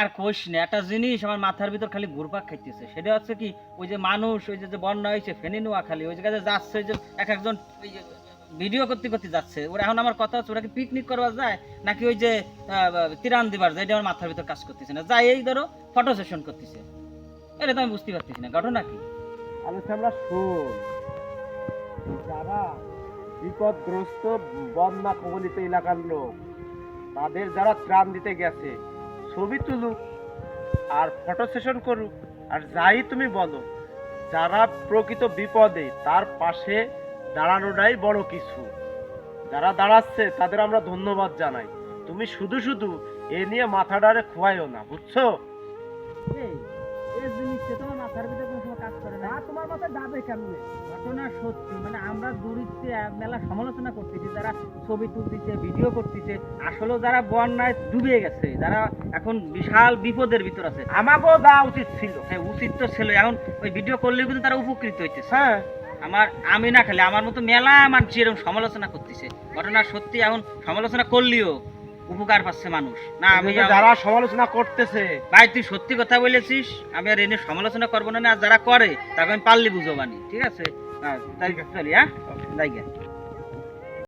আর কোষ না একটা জিনিস আমার মাথার ভিতর খালি ঘুরপাক খাইতেছে। সেটা হচ্ছে কি, ওই যে মানুষ, ওই যে বন্যা হয়েছে ফেনি নোয়া খালি ওই জায়গায় যাচ্ছে, ওই যে এক একজন ওই যে ভিডিও করতে করতে যাচ্ছে। ওরা এখন আমার কথা হচ্ছে, ওরা কি পিকনিক করবা যায়? নাকি ওই যে তিরান দিবার যায়? এটা আমার মাথার ভিতর কাজ করতেছে না। যাই, এই ধরো ফটো সেশন করতেছে। এটা তো আমি বুঝতে পারতেছি না। ঘটনা কি? আমরা শোন। যারা বিপদগ্রস্ত বন্যা কবলিত এলাকার লোক, তাদের যারা ত্রাণ দিতে গেছে ছবি তুলুক আর ফটো সেশন করুক আর যাই তুমি বলো যারা প্রকৃত বিপদে তার পাশে দাঁড়ানোটাই বড় কিছু। যারা দাঁড়াচ্ছে তাদের আমরা ধন্যবাদ জানাই। তুমি শুধু শুধু এ নিয়ে মাথাটারে খোয়াইও না বুঝছ? এই এই তোমার মাথার ভিতরে কোনো কাজ করে না। তোমার মাথায় যাবে কেমনে? ঘটনা সত্যি মানে আমরা দূরিত্বে মেলা সমালোচনা করতেছি যারা ছবি তুলতেছে ভিডিও করতেছে আসলে যারা বন্যায় ডুবে গেছে যারা এখন বিশাল বিপদের ভিতর আছে আমাকেও দেওয়া উচিত ছিল। হ্যাঁ উচিত তো ছিল। এখন ওই ভিডিও করলেও কিন্তু তারা উপকৃত হইতেছে। হ্যাঁ। আমার আমি না খালি আমার মতো মেলা মানুষ এরকম সমালোচনা করতেছে। ঘটনা সত্যি এখন সমালোচনা করলেও উপকার পাচ্ছে মানুষ। না আমি যারা সমালোচনা করতেছে। ভাই তুই সত্যি কথা বলেছিস? আমি আর এনে সমালোচনা করব না আর যারা করে তাকে আমি পারলি বুঝো বানি ঠিক আছে? হ্যাঁ তাই চলি হ্যাঁ যাই গে।